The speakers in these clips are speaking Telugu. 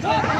十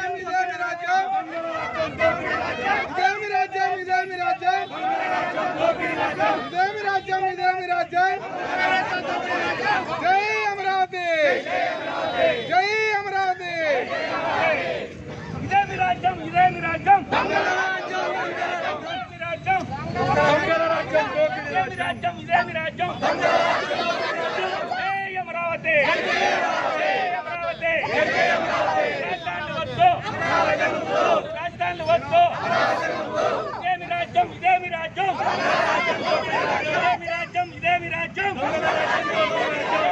రాజ్యం ఇదేమి రాజ్యం ఇదేమి రాజ్యం జై అమరావతి జై అమరావతి ఇదేమి రాజ్యం ఇదేమి రాజ్యం ఇదేమి రాజ్యం ఇదేమి రాజ్యం ఇదేమి రాజ్యం జై అమరావతి జై అమరావతి రాజధాని వద్దు రాజధాని వద్దు Rajam, Devi Rajam, Devi Rajam, Devi Rajam, Devi Rajam, Devi Rajam, Devi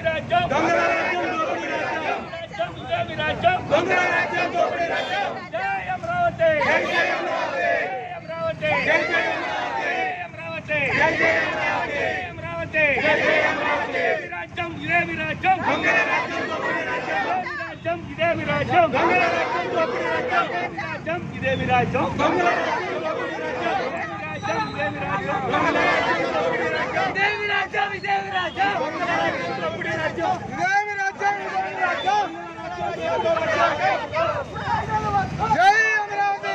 దోపిడీ రాజ్యం దొంగల రాజ్యం దోపిడీ రాజ్యం దొంగల రాజ్యం దొంగల రాజ్యం దోపిడీ రాజ్యం జై అమరావతి జై జై అమరావతి జై అమరావతి జై జై అమరావతి జై జై అమరావతి జై అమరావతి జై జై అమరావతి రాజ్యం ఇదే రాజ్యం దొంగల రాజ్యం దోపిడీ రాజ్యం రాజ్యం ఇదే రాజ్యం దొంగల రాజ్యం దోపిడీ రాజ్యం రాజ్యం ఇదే రాజ్యం దొంగల రాజ్యం జై అమరావతి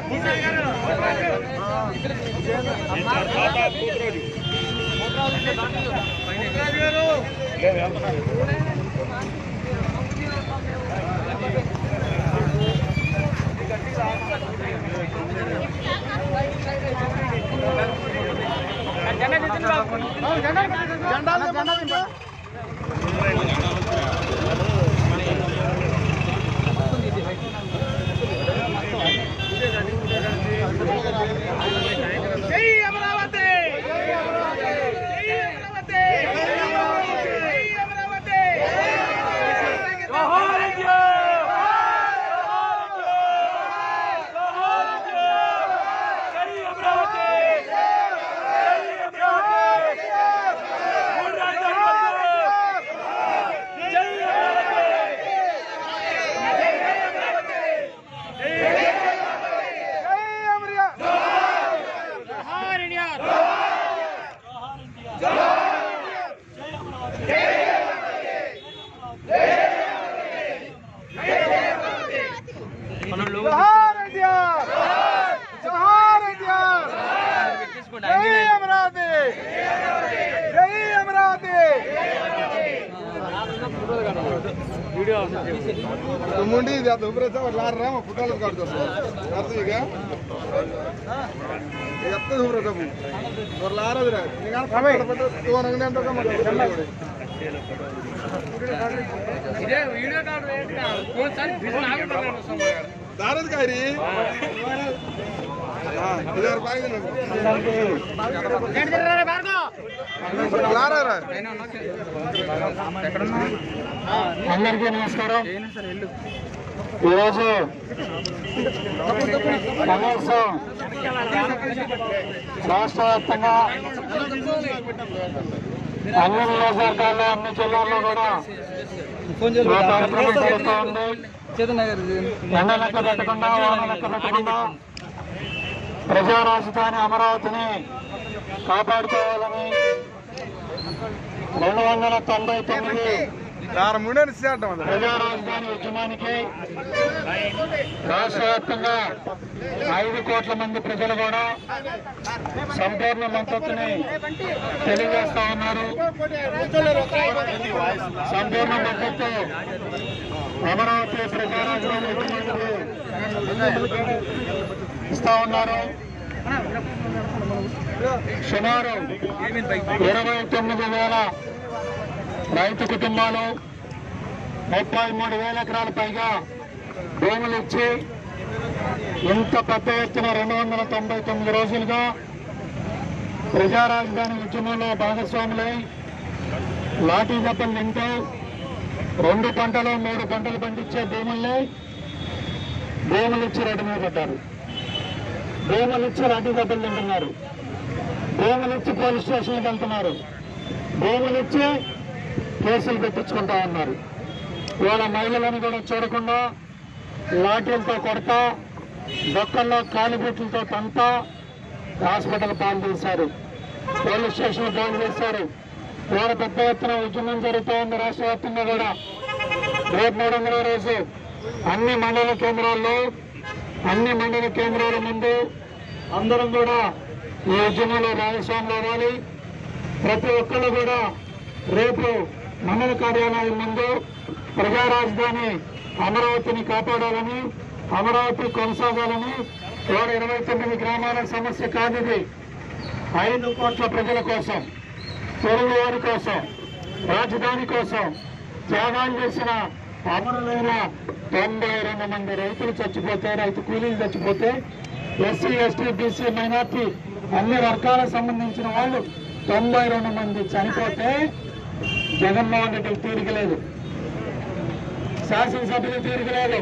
జెండాలు జెండా तुम मुंडी जा धुमरे से और लार रहा मैं फुटा लगा दो यार तो ये क्या ये अब तो धुमरे से और लार आ रहा है निकाल खावे तो अंगने अंदर का मतलब ఇదే వీడియో కార్డు ఏంటి కొంచెం దారద్ గారి అందరికీ నమస్కారం. ఈరోజు కనీసం రాష్ట్ర వ్యాప్తంగా అన్ని నియోజకవర్గాల్లో అన్ని జిల్లాల్లో కూడా కార్యక్రమం జరుగుతూ ఉంది. ఎండ లెక్క పెట్టకుండా వాన లెక్క పెట్టకుండా ప్రజా రాజధాని అమరావతిని కాపాడుకోవాలని రెండు వందల తొంభై తొమ్మిది ప్రజా రాజధాని ఉద్యమానికి రాష్ట్ర వ్యాప్తంగా ఐదు కోట్ల మంది ప్రజలు కూడా సంపూర్ణ మద్దతుని తెలియజేస్తా ఉన్నారు. సంపూర్ణ మద్దతు అమరావతి ప్రజా రాజధాని ఉద్యమానికి ఇస్తా ఉన్నారు. సుమారు ఇరవై తొమ్మిది వేల రైతు కుటుంబాలు ముప్పై మూడు వేల ఎకరాల పైగా భూములు ఇచ్చి ఇంత పెద్ద ఎత్తున రెండు వందల తొంభై తొమ్మిది రోజులుగా ప్రజా రాజధాని ఉద్యమంలో భాగస్వాములై లాఠీ దెబ్బలు తింటూ రెండు పంటలు మూడు పంటలు పండించే భూముల్ని భూములు ఇచ్చి రెడ్డి మీద పడ్డారు భూములిచ్చి ఇచ్చి దెబ్బలు తింటున్నారు భూములు ఇచ్చి పోలీస్ స్టేషన్కి వెళ్తున్నారు. భూములు ఇచ్చి కేసులు పెట్టించుకుంటా ఉన్నారు. ఇవాళ మహిళలను కూడా చూడకుండా లాఠీలతో కొడతా దొక్కల్లో కాలిబూట్లతో తంతా హాస్పిటల్ పాలు తీశారు పోలీస్ స్టేషన్ పాలు చేశారు ఇవాళ పెద్ద ఎత్తున ఉద్యమం జరుగుతూ ఉంది రాష్ట్ర వ్యాప్తంగా కూడా. రేపు మూడు వందల రోజు అన్ని మండల కేంద్రాల్లో అన్ని మండల కేంద్రాల ముందు అందరం కూడా ఈ ఉద్యమంలో భాగస్వాములు అవ్వాలి. ప్రతి ఒక్కళ్ళు కూడా రేపు మండల కార్యాలయం ముందు ప్రజా రాజధాని అమరావతిని కాపాడాలని అమరావతి కొనసాగాలని ఇవాళ ఇరవై తొమ్మిది గ్రామాల సమస్య కానిది ఐదు కోట్ల ప్రజల కోసం తెలుగు వారి కోసం రాజధాని కోసం త్యాగాలు చేసిన అమరులైన తొంభై రెండు మంది రైతులు చచ్చిపోతే రైతు కూలీలు చచ్చిపోతే ఎస్సీ ఎస్టీ బీసీ మైనార్టీ అన్ని వర్గాలకు సంబంధించిన వాళ్ళు తొంభై రెండు మంది చనిపోతే జగన్మోహన్ రెడ్డికి తీరిక లేదు. శాసనసభ్యులకు తీరిక లేదు.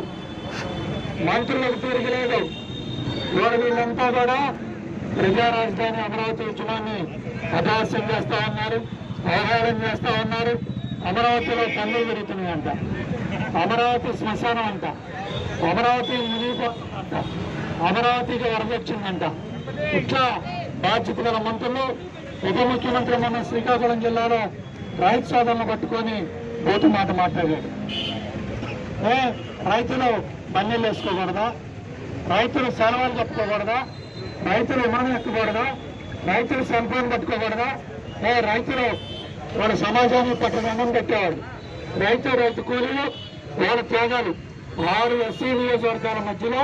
మంత్రులకు తీరిక లేదు. ఇవాళ వీళ్ళంతా కూడా ప్రజా రాజధాని అమరావతి ఉద్యమాన్ని అదాస్యం చేస్తా ఉన్నారు ఆహారం చేస్తా ఉన్నారు. అమరావతిలో పనులు జరుగుతున్నాయంట. అమరావతి శ్మశానం అంట. అమరావతి మునిప అంట అమరావతికి వరదొచ్చిందంట. ఇట్లా బాధ్యత గల మంత్రులు ఉప ముఖ్యమంత్రి మన శ్రీకాకుళం జిల్లాలో రైతు సోదరులను పట్టుకొని బోతు మాట మాట్లాడాడు ఏ రైతులు బన్నీళ్ళు వేసుకోకూడదా? రైతులు సెలవులు చెప్పుకోకూడదా రైతులు విమానం ఎక్కకూడదా? రైతులు సెల్ ఫోన్ పట్టుకోకూడదా? ఏ రైతులు వాళ్ళ సమాజాన్ని పట్టణం పెట్టేవాడు రైతు రైతు కూలీలు వాళ్ళ త్యాగాలు ఆరు ఎస్సీ నియోజకవర్గాల మధ్యలో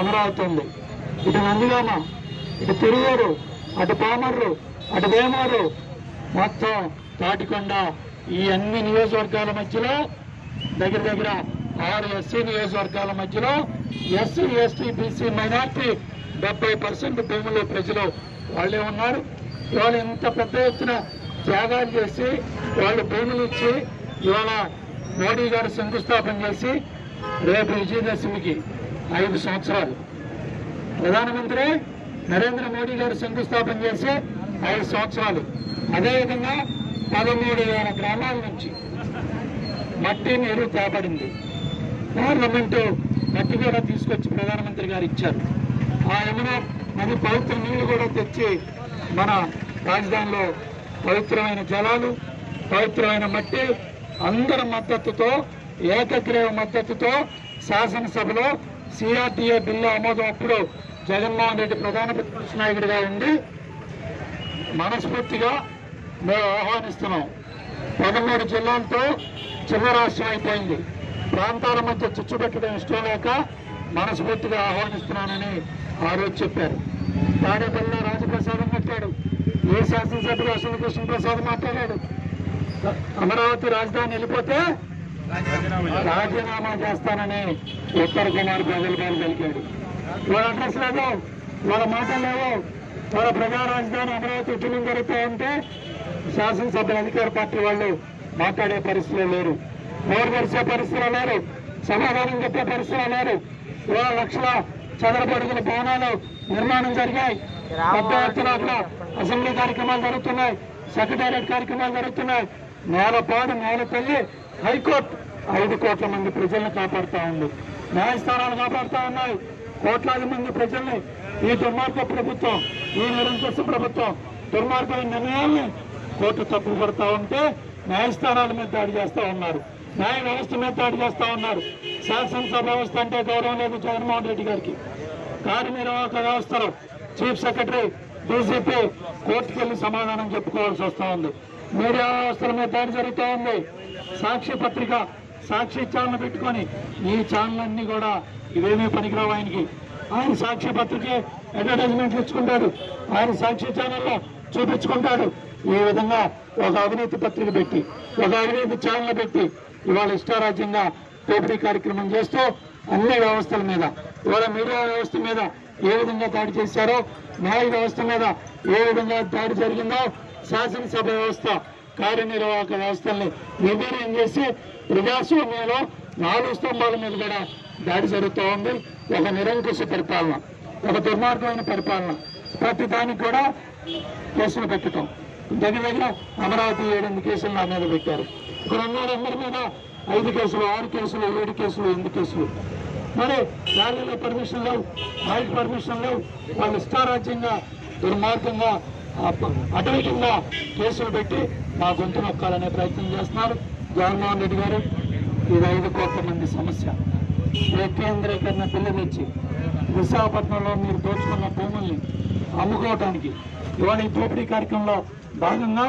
అమరావతి ఉంది ఇటు నందిగామ ఇటు తిరువూరు అటు పామర్రు అటు వేమూరు మొత్తం తాటికొండ ఈ అన్ని నియోజకవర్గాల మధ్యలో దగ్గర దగ్గర ఆరు ఎస్సీ నియోజకవర్గాల మధ్యలో ఎస్సీ ఎస్టీ బీసీ మైనార్టీ డెబ్బై పర్సెంట్ భూములు ప్రజలు వాళ్ళే ఉన్నారు. ఇవాళ ఇంత పెద్ద ఎత్తున త్యాగాలు చేసి వాళ్ళు భూములు ఇచ్చి ఇవాళ మోడీ గారు శంకుస్థాపన చేసి రేపు విజయదశమికి ఐదు సంవత్సరాలు. ప్రధానమంత్రి నరేంద్ర మోడీ గారు శంకుస్థాపన చేసి ఐదు సంవత్సరాలు. అదేవిధంగా పదమూడు వేల గ్రామాల నుంచి మట్టి నీరు తేపడింది పార్లమెంటు మట్టి కూడా తీసుకొచ్చి ప్రధానమంత్రి గారు ఇచ్చారు. ఆ యమున మరి పవిత్ర నీళ్ళు కూడా తెచ్చి మన రాజధానిలో పవిత్రమైన జలాలు పవిత్రమైన మట్టి అందరి మద్దతుతో ఏకగ్రీవ మద్దతుతో శాసనసభలో సిఆర్టీఏ బిల్లు ఆమోదం అప్పుడు జగన్మోహన్ రెడ్డి ప్రధాన ప్రతిపక్ష నాయకుడిగా ఉండి మనస్ఫూర్తిగా మేము ఆహ్వానిస్తున్నాం. పదమూడు జిల్లాలతో చిన్న రాష్ట్రం అయిపోయింది. ప్రాంతాల మధ్య చిచ్చు పెట్టడం ఇష్టం లేక మనస్ఫూర్తిగా ఆహ్వానిస్తున్నానని ఆ రోజు చెప్పారు. తాడేపల్లిలో రాజప్రసాదం కట్టాడు ఏ శాసనసభ్యుడు అసలు కృష్ణప్రసాద్ మాట్లాడాడు? అమరావతి రాజధాని వెళ్ళిపోతే రాజీనామా చేస్తానని ఉత్తర కుమార్ ప్రజలపాలు పలికాడు వాళ్ళ అడ్రస్ లేదు వాళ్ళ మాటలు లేవు. వాళ్ళ ప్రజా రాజధాని అమరావతి ఉద్యమం జరుగుతూ ఉంటే శాసనసభ్యుల అధికార పార్టీ వాళ్ళు మాట్లాడే పరిస్థితులు లేరు. నోరు తెరిచే పరిస్థితులు లేరు. సమాధానం చెప్పే పరిస్థితులు లేరు. ఇవాళ లక్షల చదరపడుగుల భవనాలు నిర్మాణం జరిగాయి. పెద్ద ఎత్తున అక్కడ అసెంబ్లీ కార్యక్రమాలు జరుగుతున్నాయి. సెక్రటేరియట్ కార్యక్రమాలు జరుగుతున్నాయి. నేలపాడు నేలపల్లి హైకోర్టు ఐదు కోట్ల మంది ప్రజల్ని కాపాడుతూ ఉంది. న్యాయస్థానాలు కాపాడుతూ ఉన్నాయి. కోట్లాది మంది ప్రజల్ని ఈ దుర్మార్గ ప్రభుత్వం ఈ నిరంకుశ ప్రభుత్వం దుర్మార్గమైన నిర్ణయాల్ని కోర్టు తప్పు పడతా ఉంటే న్యాయస్థానాల మీద దాడి చేస్తూ ఉన్నారు. న్యాయ వ్యవస్థ మీద దాడి చేస్తూ ఉన్నారు. శాసనసభ వ్యవస్థ అంటే గౌరవం లేదు జగన్మోహన్ రెడ్డి గారికి. కార్యనిర్వాహక వ్యవస్థలో చీఫ్ సెక్రటరీ డీజీపీ కోర్టుకెళ్ళి సమాధానం చెప్పుకోవాల్సి వస్తూ ఉంది. మీడియా వ్యవస్థల మీద దాడి జరుగుతూ ఉంది. సాక్షి పత్రిక సాక్షి ఛానల్ పెట్టుకొని ఈ ఛానల్ అన్ని కూడా ఇవేమీ పనికిరావు ఆయనకి. ఆయన సాక్షి పత్రిక అడ్వర్టైజ్మెంట్లు ఇచ్చుకుంటాడు. ఆయన సాక్షి ఛానల్లో చూపించుకుంటాడు. ఈ విధంగా ఒక అవినీతి పత్రిక పెట్టి ఒక అవినీతి ఛానల్ పెట్టి ఇవాళ ఇష్టారాజ్యంగా పేపరీ కార్యక్రమం చేస్తూ అన్ని వ్యవస్థల మీద ఇవాళ మీడియా వ్యవస్థ మీద ఏ విధంగా దాడి చేశారో న్యాయ వ్యవస్థ మీద ఏ విధంగా దాడి జరిగిందో శాసనసభ వ్యవస్థ కార్యనిర్వాహక వ్యవస్థల్ని నిర్వీర్యం చేసి ప్రజాస్వామ్యంలో నాలుగు స్తంభాల మీద కూడా దాడి జరుగుతూ ఉంది. ఒక నిరంకుశ పరిపాలన ఒక దుర్మార్గమైన పరిపాలన. ప్రతి దానికి కూడా కేసులు పెట్టడం దగ్గర దగ్గర అమరావతి ఏడెనిమిది కేసులు నా మీద పెట్టారు. ఇక్కడ ఉన్నారందరి అందరి మీద ఐదు కేసులు ఆరు కేసులు ఏడు కేసులు ఎనిమిది కేసులు. మరి ర్యాలీలో పర్మిషన్ లేవు బయట పర్మిషన్ లేవు. వాళ్ళు ఇష్టారాజ్యంగా దుర్మార్గంగా అటవికంగా కేసులు పెట్టి మా గొంతు నొక్కాలనే ప్రయత్నం చేస్తున్నారు. జగన్మోహన్ రెడ్డి గారు ఇది ఐదు కోట్ల మంది సమస్య. వికేంద్రీకరణ బిల్లు తెచ్చి విశాఖపట్నంలో మీరు దోచుకున్న భూముల్ని అమ్ముకోవటానికి ఇవాళ ఈ దోపిడీ కార్యక్రమంలో భాగంగా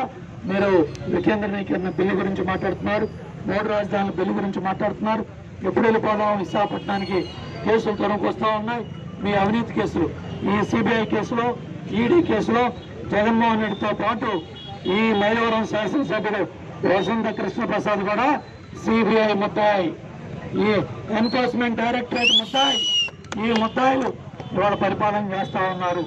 మీరు వికేంద్రీకరణ బిల్లు గురించి మాట్లాడుతున్నారు. మూడు రాజధానుల బిల్లు గురించి మాట్లాడుతున్నారు. ఎప్పుడు వెళ్ళిపోదాం విశాఖపట్నానికి కేసులు త్వరకు వస్తూ ఉన్నాయి. మీ అవినీతి కేసులు ఈ సిబిఐ కేసులో ఈడీ కేసులో జగన్మోహన్ రెడ్డితో పాటు ఈ మైలవరం శాసనసభ్యుడు వసంత కృష్ణ ప్రసాద్ కూడా సిబిఐ ముద్దాయి. ఈ ఎన్ఫోర్స్మెంట్ డైరెక్టరేట్ ముద్దాయి. ఈ ముద్దాయిలు ఇవాళ పరిపాలన చేస్తా ఉన్నారు.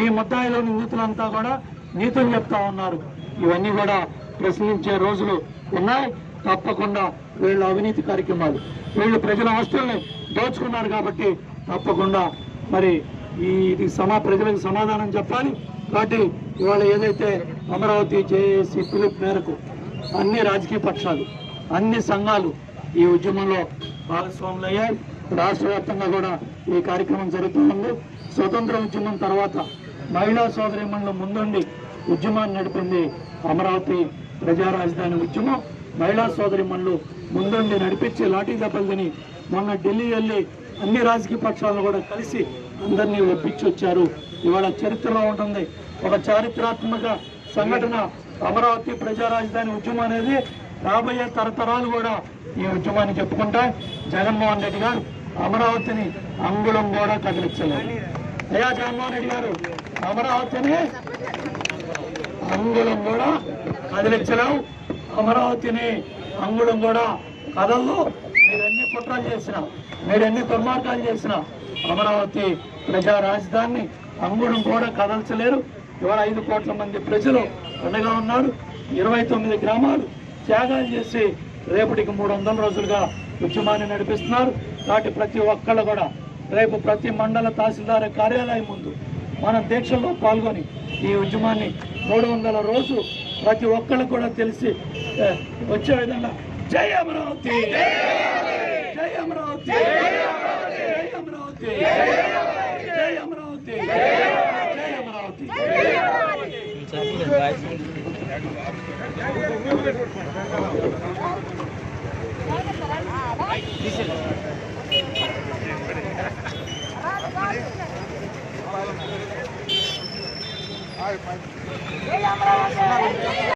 ఈ ముద్దాయిలో నిందితులంతా కూడా నీతులు చెప్తా ఉన్నారు. ఇవన్నీ కూడా ప్రశ్నించే రోజులు ఉన్నాయి. తప్పకుండా వీళ్ళ అవినీతి కార్యక్రమాలు వీళ్ళు ప్రజల ఆస్తుల్ని దోచుకున్నారు కాబట్టి తప్పకుండా మరి ఈ ఇది సమా ప్రజలకు సమాధానం చెప్పాలి. కాబట్టి ఇవాళ ఏదైతే అమరావతి జేఏసీ పిలుపు మేరకు అన్ని రాజకీయ పక్షాలు అన్ని సంఘాలు ఈ ఉద్యమంలో భాగస్వాములు అయ్యాయి రాష్ట్ర వ్యాప్తంగా కూడా ఈ కార్యక్రమం జరుగుతుంది స్వతంత్ర ఉద్యమం తర్వాత మహిళా సోదరిమణుల ముందుండి ఉద్యమాన్ని నడిపింది అమరావతి ప్రజా రాజధాని ఉద్యమం. మహిళా సోదరి మనులు ముందుండి నడిపించి లాఠీ దెబ్బలు తిని మొన్న ఢిల్లీ వెళ్ళి అన్ని రాజకీయ పక్షాలను కూడా కలిసి అందరినీ ఒప్పించి వచ్చారు ఇవాళ చరిత్రలో ఉంటుంది. ఒక చారిత్రాత్మక సంఘటన అమరావతి ప్రజా రాజధాని ఉద్యమం అనేది రాబోయే తరతరాలు కూడా ఈ ఉద్యమాన్ని చెప్పుకుంటాయి జగన్మోహన్ రెడ్డి గారు అమరావతిని అంగుళం కూడా కదిలించలేదు. అయ్యా జగన్మోహన్ రెడ్డి గారు అమరావతిని అంగుళం కూడా కదిలించలేవు. అమరావతిని అంగుళం కూడా కథల్లో మీరు ఎన్ని కుట్రలు చేసినా మీరు ఎన్ని దుర్మార్గాలు చేసినా అమరావతి ప్రజా రాజధానిని అంగుళం కూడా కదల్చలేరు. ఇవాళ ఐదు కోట్ల మంది ప్రజలు అండగా ఉన్నారు. ఇరవై తొమ్మిది గ్రామాలు త్యాగాలు చేసి రేపటికి మూడు వందల రోజులుగా ఉద్యమాన్ని నడిపిస్తున్నారు. కాబట్టి ప్రతి ఒక్కళ్ళు కూడా రేపు ప్రతి మండల తహసీల్దార్ కార్యాలయం ముందు మనం దీక్షల్లో పాల్గొని ఈ ఉద్యమాన్ని మూడు వందల రోజు ప్రతి ఒక్కళ్ళు కూడా తెలిసి వచ్చే విధంగా జై అమరావతి! జై అమరావతి! అమరావతి జై అమరావతి జై అమరావతి జై అమరావతి